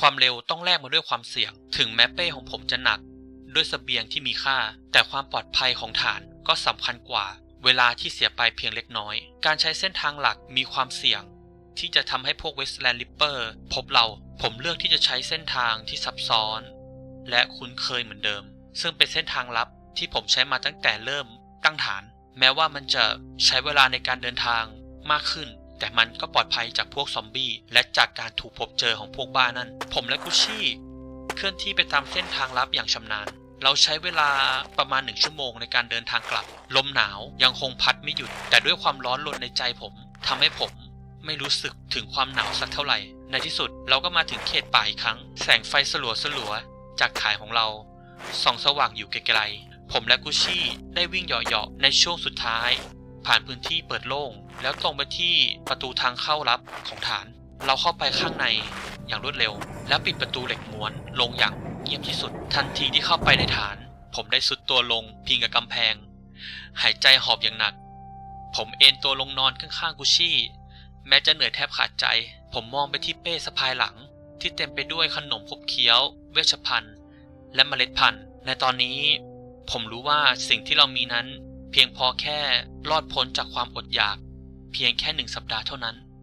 ความเร็วต้องแลกมาด้วยความเสี่ยง ถึงแม้เป้ของผมจะหนัก ด้วยเสบียงที่มีค่า แต่ความปลอดภัยของฐานก็สำคัญกว่า เวลาที่เสียไปเพียงเล็กน้อย การใช้เส้นทางหลักมีความเสี่ยง ที่จะทำให้พวกเวสแลนด์ลิปเปอร์พบเราผมเลือกที่จะใช้เส้นทางที่ซับซ้อน และคุ้นเคยเหมือนเดิม ซึ่งเป็นเส้นทางลับที่ผมใช้มาตั้งแต่เริ่มตั้งฐาน แม้ว่ามันจะใช้เวลาในการเดินทางมากขึ้น แต่มันก็ปลอดภัยจากพวกซอมบี้และจากการถูกพบเจอของพวกบ้านั่น ผมและกุชชี่ เคลื่อนที่ไปตามเส้นทางลับอย่างชำนาญ เราใช้เวลาประมาณหนึ่งชั่วโมงในการเดินทางกลับ ลมหนาวยังคงพัดไม่หยุด แต่ด้วยความร้อนรนในใจผมทำให้ผมไม่รู้สึกถึงความหนาวสักเท่าไหร่ ในที่สุดเราก็มาถึงเขตป่าอีกครั้ง แสงไฟสลัวสลัวจากถ่ายของเราส่องสว่างอยู่ไกลๆ ผมและกุชชี่ได้วิ่งเหาะๆในช่วงสุดท้าย ผ่านพื้นที่เปิดโล่ง แล้วตรงไปที่ประตูทางเข้าลับของฐาน เราเข้าไปข้างในอย่างรวดเร็ว แล้วปิดประตูเหล็กม้วนลงอย่างเงียบที่สุด ทันทีที่เข้าไปในฐาน ผมได้สุดตัวลงพิงกับกำแพง หายใจหอบอย่างหนัก ผมเอนตัวลงนอนข้างๆกุชชี่ แม้จะเหนื่อยแทบขาดใจ ผมมองไปที่เป้สะพายหลัง ที่เต็มไปด้วยขนมขบเคี้ยว เวชภัณฑ์ และเมล็ดพันธุ์ในตอนนี้ ผมรู้ว่าสิ่งที่เรามีนั้น เพียงพอแค่รอดพ้นจากความอดอยาก เพียงแค่หนึ่งสัปดาห์เท่านั้น